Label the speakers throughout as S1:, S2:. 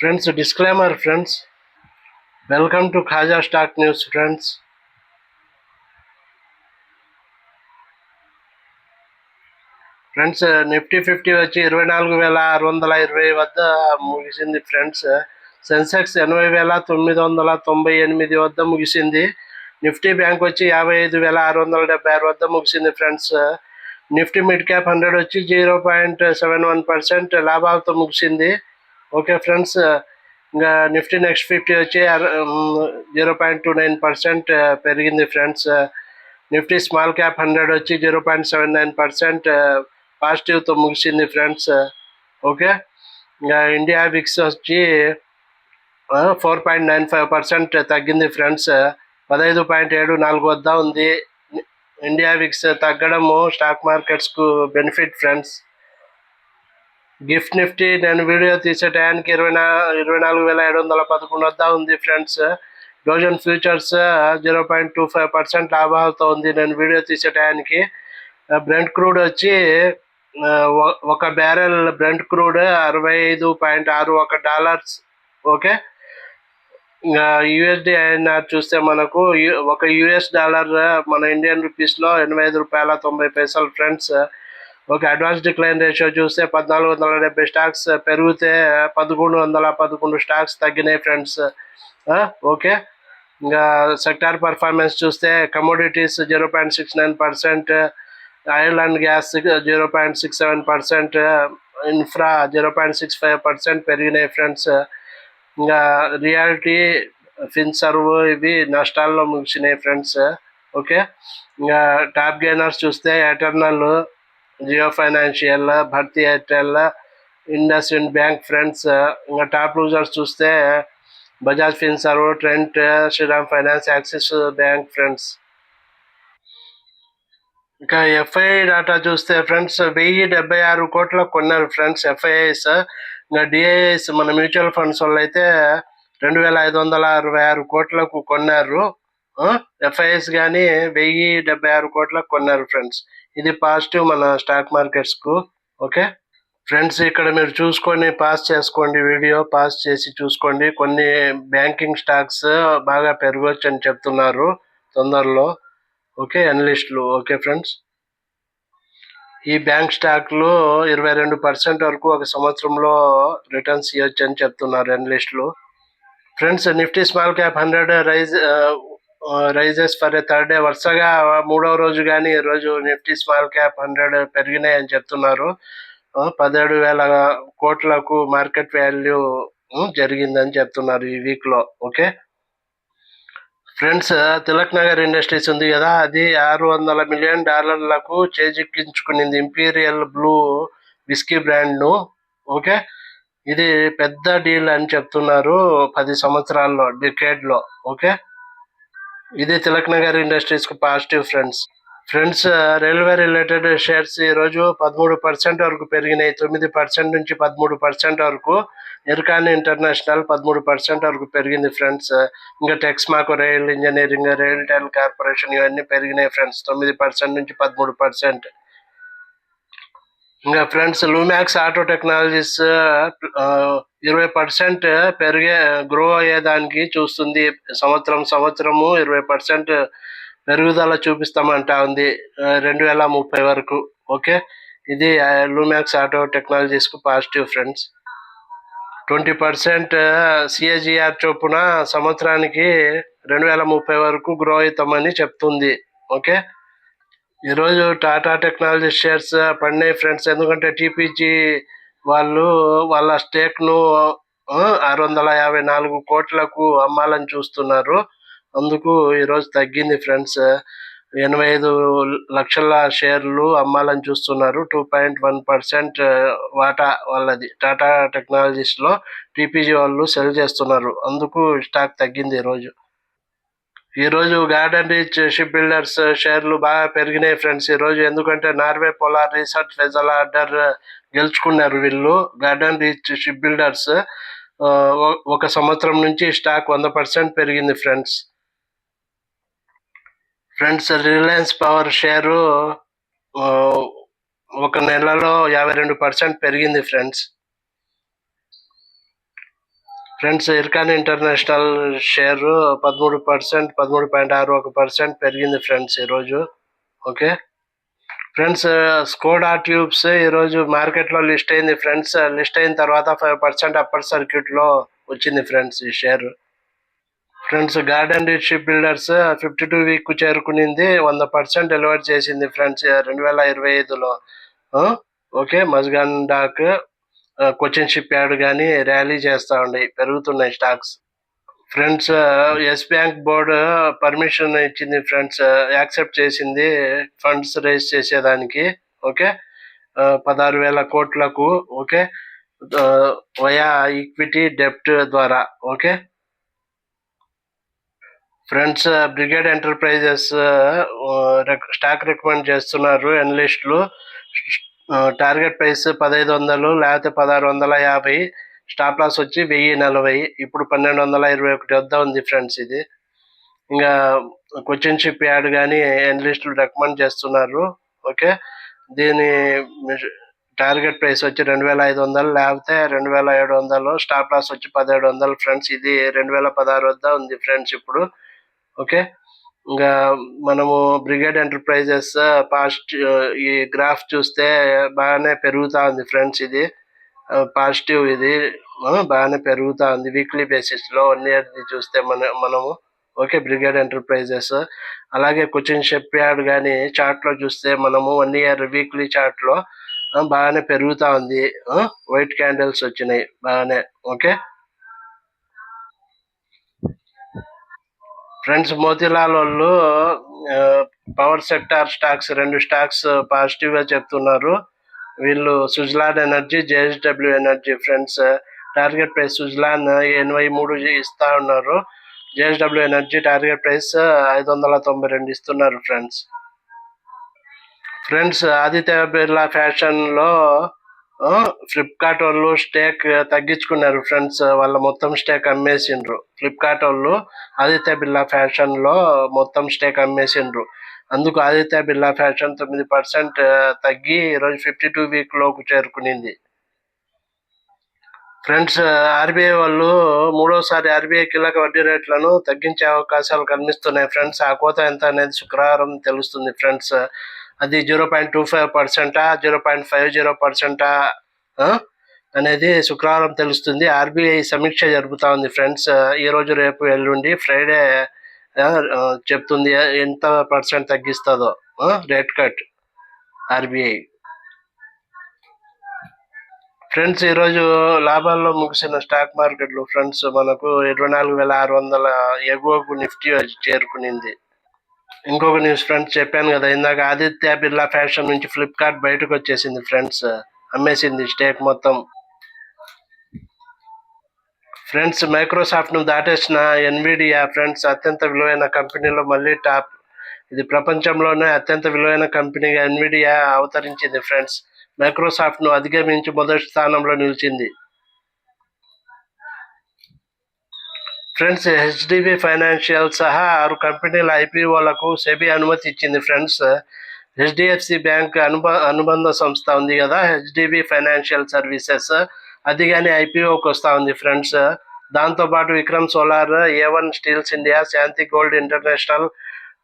S1: Friends disclaimer friends. Welcome to Khaja stock news friends. Friends Nifty fifty వచ్చి ఇరవై నాలుగు వేల ఆరు వందల ఇరవై వద్ద ముగిసింది ఫ్రెండ్స్. సెన్సెక్స్ ఎనభై వేల తొమ్మిది వందల తొంభై ఎనిమిది వద్ద ముగిసింది. నిఫ్టీ బ్యాంక్ వచ్చి యాభై ఐదు వేల ఆరు వందల డెబ్బై ఆరు వద్ద ముగిసింది friends. Nifty mid cap hundred వచ్చి zero point seven one percent లాభాలతో ముగిసింది. ఓకే ఫ్రెండ్స్ uh, ఇంకా నిఫ్టీ నెక్స్ట్ ఫిఫ్టీ వచ్చి zero point two nine percent పెరిగింది friends Nifty small cap hundred వచ్చి zero point seven nine percent పాజిటివ్తో ముగిసింది friends okay uh, ఇంకా India VIX వచ్చి four point nine five percent తగ్గింది friends uh, పదహైదు పాయింట్ ఏడు నాలుగు వద్ద ఉంది. ఇండియా విక్స్ తగ్గడము stock మార్కెట్స్కు benefit friends gift Nifty నేను వీడియో తీసే టయానికి ఇరవై నా ఇరవై నాలుగు వేల ఏడు వందల పదకొండు వద్ద ఉంది friends. Dow Jones futures zero point two five percent లాభాలతో ఉంది నేను వీడియో తీసే టయానికి. బ్రెంట్ క్రూడ్ వచ్చి ఒక బ్యారెల్ బ్రెంట్ క్రూడ్ అరవై ఐదు పాయింట్ ఆరు ఒక డాలర్స్. ఓకే? ఇంకా యుఎస్డి ఐఎన్ఆర్ చూస్తే మనకు ఒక యుఎస్ డాలర్ మన ఇండియన్ రూపీస్లో ఎనభై ఐదు రూపాయల తొంభై పైసలు friends. Okay advance decline ratio చూస్తే పద్నాలుగు వందల డెబ్బై స్టాక్స్ uh, పెరిగితే uh, పదకొండు వందల పదకొండు స్టాక్స్ తగ్గినాయి ఫ్రెండ్స్ uh, ఓకే. ఇంకా సెక్టార్ పర్ఫార్మెన్స్ చూస్తే commodities zero point six nine percent oil and gas zero point six seven percent infra zero point six five percent పెరిగినాయి ఫ్రెండ్స్ ఇంకా రియాలిటీ ఫిన్ serve ఇవి నష్టాల్లో ముగిసినాయి ఫ్రెండ్స్ ఓకే. ఇంకా top gainers చూస్తే Eternal Jio financial Bharti Airtel IndusInd bank friends ఇంకా top losers చూస్తే Bajaj Finserv Trent Shriram finance Axis bank friends. ఇంకా ఎఫ్ఐ డాటా చూస్తే ఫ్రెండ్స్ వెయ్యి డెబ్బై ఆరు కోట్ల కొన్నారు ఫ్రెండ్స్ ఎఫ్ఐఐస్. ఇంకా డిఐఎస్ మన మ్యూచువల్ ఫండ్స్ వాళ్ళు అయితే రెండు వేల ఐదు వందల అరవై ఆరు కోట్లకు కొన్నారు. ఎఫ్ఐఎస్ కానీ వెయ్యి డెబ్బై ఆరు కోట్లకు కొన్నారు ఫ్రెండ్స్. ఇది పాజిటివ్ మన స్టాక్ మార్కెట్స్కు ఓకే? ఫ్రెండ్స్ ఇక్కడ మీరు చూసుకొని పాస్ చేసుకోండి వీడియో పాస్ చేసి చూసుకోండి. కొన్ని బ్యాంకింగ్ స్టాక్స్ బాగా పెరగవచ్చు అని చెప్తున్నారు తొందరలో ఓకే? అనలిస్టులు ఓకే ఫ్రెండ్స్? ఈ బ్యాంక్ స్టాక్లు ఇరవై రెండు పర్సెంట్ వరకు ఒక సంవత్సరంలో రిటర్న్స్ ఇవ్వచ్చు అని చెప్తున్నారు అనలిస్టులు friends Nifty small cap hundred rise rises for a third day వరుసగా మూడవ రోజు కానీ ఈ రోజు నిఫ్టీ స్మాల్ క్యాప్ హండ్రెడ్ పెరిగినాయని చెప్తున్నారు. పదిహేడు వేల కోట్లకు మార్కెట్ వాల్యూ జరిగిందని చెప్తున్నారు ఈ వీక్లో. Okay? Friends Tilak Nagar industries ఉంది కదా అది ఆరు వందల మిలియన్ డాలర్లకు చేజిక్కించుకునింది ఇంపీరియల్ బ్లూ విస్కీ బ్రాండ్ను. ఓకే? ఇది పెద్ద డీల్ అని చెప్తున్నారు పది సంవత్సరాల్లో డికేడ్లో ఓకే? ఇది Tilak Nagar ఇండస్ట్రీస్కు positive friends. Friends railway related shares ఈ రోజు పదమూడు పర్సెంట్ వరకు పెరిగినాయి. తొమ్మిది పర్సెంట్ నుంచి పదమూడు పర్సెంట్ వరకు నిర్కాన్ ఇంటర్నేషనల్ పదమూడు పర్సెంట్ వరకు పెరిగింది ఫ్రెండ్స్. ఇంకా టెక్స్మాకు rail engineering RailTel corporation ఇవన్నీ పెరిగినాయి ఫ్రెండ్స్. తొమ్మిది పర్సెంట్ నుంచి పదమూడు పర్సెంట్. ఇంకా ఫ్రెండ్స్ లూమాక్స్ ఆటో టెక్నాలజీస్ ఇరవై పర్సెంట్ పెరిగే గ్రో అయ్యేదానికి చూస్తుంది. సంవత్సరం సంవత్సరము ఇరవై పర్సెంట్ పెరుగుదల చూపిస్తామంటా ఉంది. రెండు వేల ముప్పై వరకు. ఓకే? ఇది Lumax auto టెక్నాలజీస్కు positive friends. Twenty percent CAGR చొప్పున సంవత్సరానికి రెండు వేల ముప్పై వరకు గ్రో అవుతామని చెప్తుంది. ఓకే? ఈరోజు టాటా టెక్నాలజీ షేర్స్ పడినాయి ఫ్రెండ్స్. ఎందుకంటే టీపీజీ వాళ్ళు వాళ్ళ స్టేక్ను ఆరు వందల యాభై నాలుగు కోట్లకు అమ్మాలని చూస్తున్నారు. అందుకు ఈరోజు తగ్గింది ఫ్రెండ్స్. ఎనభై ఐదు లక్షల షేర్లు అమ్మాలని చూస్తున్నారు. టూ పాయింట్ వన్ పర్సెంట్ వాటా వాళ్ళది టాటా టెక్నాలజీస్లో టీపీజీ వాళ్ళు సెల్ చేస్తున్నారు. అందుకు స్టాక్ తగ్గింది ఈరోజు ఈ రోజు గార్డెన్ రీచ్ షిప్ బిల్డర్స్ షేర్లు బాగా పెరిగినాయి ఫ్రెండ్స్. ఈ రోజు ఎందుకంటే Norway polar research vessel order గెలుచుకున్నారు వీళ్ళు. గార్డెన్ రీచ్ షిప్ బిల్డర్స్ ఒక సంవత్సరం నుంచి స్టాక్ వంద పర్సెంట్ పెరిగింది friends. Friends Reliance power share ఆ, ఒక నెలలో యాభై రెండు పర్సెంట్ పెరిగింది friends. Friends Ircon international share పదమూడు పర్సెంట్ పదమూడు పాయింట్ ఆరు ఒక పర్సెంట్ పెరిగింది ఫ్రెండ్స్ ఈరోజు. ఓకే? ఫ్రెండ్స్ స్కోడా ట్యూబ్స్ ఈరోజు మార్కెట్లో లిస్ట్ అయింది ఫ్రెండ్స్. లిస్ట్ అయిన తర్వాత ఫైవ్ పర్సెంట్ అప్పర్ సర్క్యూట్లో వచ్చింది ఫ్రెండ్స్ ఈ share. Friends garden reach ship builders fifty two week చేరుకునింది. వంద పర్సెంట్ డెలివర్ చేసింది ఫ్రెండ్స్ రెండు వేల ఇరవై ఐదులో. Okay? Mazagon dock Cochin ship కానీ ర్యాలీ చేస్తా ఉండి పెరుగుతున్నాయి stocks. Friends yes bank board permission ఇచ్చింది ఫ్రెండ్స్ యాక్సెప్ట్ చేసింది ఫండ్స్ రేస్ చేసేదానికి ఓకే? పదహారు వేల కోట్లకు ఓకే? వయా ఈక్విటీ డెప్ట్ ద్వారా okay? Friends Brigade Enterprises stock recommend చేస్తున్నారు ఎనలిస్టులు. టార్గెట్ ప్రైస్ పదహైదు వందలు లేకపోతే పదహారు వందల యాభై స్టాప్ లాస్ వచ్చి వెయ్యి నలభై ఇప్పుడు పన్నెండు వందల ఇరవై ఒకటి వద్ద ఉంది ఫ్రెండ్స్ ఇది. ఇంకా క్వశ్చన్ షిప్ యాడ్ కానీ ఎనలిస్టులు రికమెండ్ చేస్తున్నారు ఓకే? దీని టార్గెట్ ప్రైస్ వచ్చి రెండు వేల ఐదు వందలు లేకపోతే రెండు వేల ఏడు వందలు స్టాప్ లాస్ వచ్చి పదిహేడు వందలు ఫ్రెండ్స్ ఇది రెండు వేల పదహారు వద్ద ఉంది ఫ్రెండ్స్ ఇప్పుడు ఓకే? ఇంకా మనము బ్రిగేడ్ ఎంటర్ప్రైజెస్ పాస్ట్ ఈ గ్రాఫ్ చూస్తే బాగానే పెరుగుతా ఉంది ఫ్రెండ్స్ ఇది. పాజిటివ్ ఇది. బాగానే పెరుగుతా ఉంది వీక్లీ బేసిస్లో వన్ ఇయర్ చూస్తే మన మనము. ఓకే బ్రిగేడ్ ఎంటర్ప్రైజెస్ అలాగే కొచ్చిన్ చెప్పాడు యార్డ్ కానీ చార్ట్లో చూస్తే మనము వన్ ఇయర్ వీక్లీ చార్ట్లో బాగానే పెరుగుతా ఉంది. వైట్ క్యాండిల్స్ వచ్చినాయి బాగానే. ఓకే ఫ్రెండ్స్ మోతీలాల్ వాళ్ళు పవర్ సెక్టార్ స్టాక్స్ రెండు స్టాక్స్ పాజిటివ్గా చెప్తున్నారు. వీళ్ళు Suzlon energy JSW energy friends. Target price Suzlon ఎనభై మూడు ఇస్తా ఉన్నారు. జేఎస్డబ్ల్యూ ఎనర్జీ టార్గెట్ ప్రైస్ ఐదు వందల తొంభై రెండు ఇస్తున్నారు ఫ్రెండ్స్. ఫ్రెండ్స్ ఆదిత్య బిర్లా ఫ్యాషన్లో ఫ్లిప్కార్ట్ వాళ్ళు స్టేక్ తగ్గించుకున్నారు. ఫ్రెండ్స్ వాళ్ళ మొత్తం స్టేక్ అమ్మేసిండ్రు. ఫ్లిప్కార్ట్ వాళ్ళు ఆదిత్య బిర్లా ఫ్యాషన్లో మొత్తం స్టేక్ అమ్మేసిండ్రు. అందుకు ఆదిత్య బిర్లా ఫ్యాషన్ తొమ్మిది పర్సెంట్ తగ్గి ఈరోజు ఫిఫ్టీ టూ వీక్లోకి చేరుకునింది ఫ్రెండ్స్ ఆర్బీఐ వాళ్ళు మూడోసారి ఆర్బీఐ కీలక వడ్డీ రేట్లను తగ్గించే అవకాశాలు కనిపిస్తున్నాయి. ఫ్రెండ్స్ ఆ కోత ఎంత అనేది శుక్రవారం తెలుస్తుంది. ఫ్రెండ్స్ అది జీరో పాయింట్ టూ ఫైవ్ పర్సెంటా జీరో పాయింట్ ఫైవ్ జీరో పర్సెంటా అనేది శుక్రవారం తెలుస్తుంది. ఆర్బీఐ సమీక్ష జరుపుతా ఉంది ఫ్రెండ్స్. ఈ రోజు రేపు ఎల్లుండి ఫ్రైడే చెప్తుంది ఎంత పర్సెంట్ తగ్గిస్తుందో రేట్ కట్ ఆర్బీఐ. ఫ్రెండ్స్ ఈరోజు లాభాల్లో ముగిసిన స్టాక్ మార్కెట్లు ఫ్రెండ్స్ మనకు ఇరవై నాలుగు వేల ఆరు వందల ఎగువకు నిఫ్టీ చేరుకునింది. ఇంకొక న్యూస్ ఫ్రెండ్స్ చెప్పాను కదా ఇందాక ఆదిత్య బిర్లా ఫ్యాషన్ నుంచి ఫ్లిప్కార్ట్ బయటకు వచ్చేసింది ఫ్రెండ్స్ అమ్మేసింది స్టేక్ మొత్తం. ఫ్రెండ్స్ మైక్రోసాఫ్ట్ను దాటేసిన ఎన్విడియా ఫ్రెండ్స్ అత్యంత విలువైన కంపెనీలో మళ్ళీ టాప్ ఇది ప్రపంచంలోనే అత్యంత విలువైన కంపెనీగా ఎన్విడియా అవతరించింది ఫ్రెండ్స్ మైక్రోసాఫ్ట్ను అధిగమించి మొదటి స్థానంలో నిలిచింది. ఫ్రెండ్స్ హెచ్డిబి ఫైనాన్షియల్ సహా ఆరు కంపెనీల ఐపీఓలకు సెబీ అనుమతి ఇచ్చింది ఫ్రెండ్స్. హెచ్డిఎఫ్సి బ్యాంక్ అనుబ అనుబంధ సంస్థ ఉంది కదా హెచ్డిబి ఫైనాన్షియల్ సర్వీసెస్ అది కానీ ఐపీఓకి వస్తా ఉంది ఫ్రెండ్స్. దాంతో పాటు Vikram solar A one steels India Shanti gold international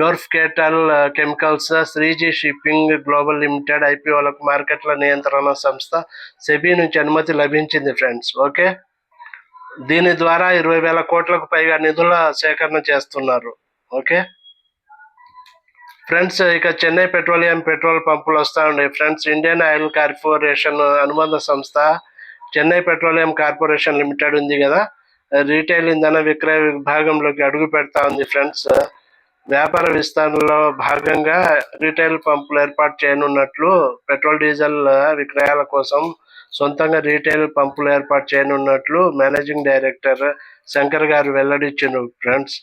S1: Dorf Ketal chemicals Shreeji shipping global limited ఐపీఓలకు మార్కెట్ల నియంత్రణ సంస్థ సెబీ నుంచి అనుమతి లభించింది ఫ్రెండ్స్. ఓకే? దీని ద్వారా ఇరవై వేల కోట్లకు పైగా నిధుల సేకరణ చేస్తున్నారు. ఓకే? ఫ్రెండ్స్ ఇక చెన్నై పెట్రోలియం పెట్రోల్ పంపులు వస్తా ఉన్నాయి. ఫ్రెండ్స్ ఇండియన్ ఆయిల్ కార్పొరేషన్ అనుబంధ సంస్థ చెన్నై పెట్రోలియం కార్పొరేషన్ లిమిటెడ్ ఉంది కదా? రీటైల్ ఇంధన విక్రయ విభాగంలోకి అడుగు పెడతా ఉంది ఫ్రెండ్స్. వ్యాపార విస్తరణలో భాగంగా రీటైల్ పంపులు ఏర్పాటు చేయనున్నట్లు పెట్రోల్ డీజిల్ విక్రయాల కోసం సొంతంగా రీటైల్ పంపులు ఏర్పాటు చేయనున్నట్లు మేనేజింగ్ డైరెక్టర్ శంకర్ గారు వెల్లడించారు ఫ్రెండ్స్.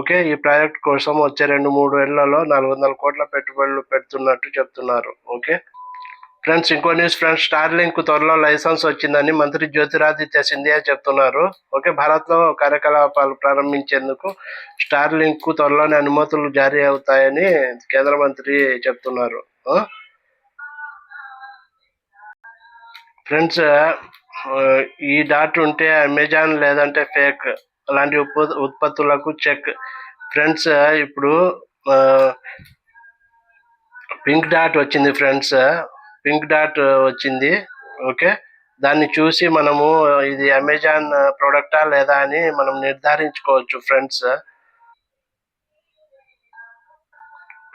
S1: ఓకే ఈ ప్రాజెక్ట్ కోసం వచ్చే రెండు మూడు ఏళ్ళలో నాలుగు వందల కోట్ల పెట్టుబడులు పెడుతున్నట్టు చెప్తున్నారు. ఓకే? ఫ్రెండ్స్ ఇంకో న్యూస్ ఫ్రెండ్స్ స్టార్ లింక్ త్వరలో లైసెన్స్ వచ్చిందని మంత్రి జ్యోతిరాదిత్య సింధియా చెప్తున్నారు. ఓకే భారత్లో కార్యకలాపాలు ప్రారంభించేందుకు స్టార్ లింక్ త్వరలోనే అనుమతులు జారీ అవుతాయని కేంద్ర మంత్రి చెప్తున్నారు. ఫ్రెండ్స్ ఈ డాట్ ఉంటే అమెజాన్ లేదంటే ఫేక్. అలాంటి ఉత్పత్తులకు చెక్. ఫ్రెండ్స్ ఇప్పుడు ఆ, పింక్ డాట్ వచ్చింది ఫ్రెండ్స్. పింక్ డాట్ వచ్చింది. ఓకే? దాన్ని చూసి మనము ఇది అమెజాన్ ప్రోడక్టా లేదా అని మనం నిర్ధారించుకోవచ్చు ఫ్రెండ్స్.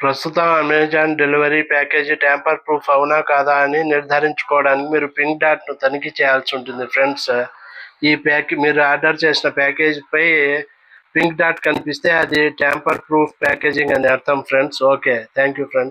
S1: ప్రస్తుతం Amazon delivery package tamper proof అవునా కాదా అని నిర్ధారించుకోవడానికి మీరు పింక్ డాట్ను తనిఖీ చేయాల్సి ఉంటుంది ఫ్రెండ్స్. ఈ ప్యాక్ మీరు ఆర్డర్ చేసిన ప్యాకేజ్ పై పింక్ డాట్ కనిపిస్తే అది ట్యాంపర్ ప్రూఫ్ ప్యాకేజింగ్ అని అర్థం friends. Okay thank you friends.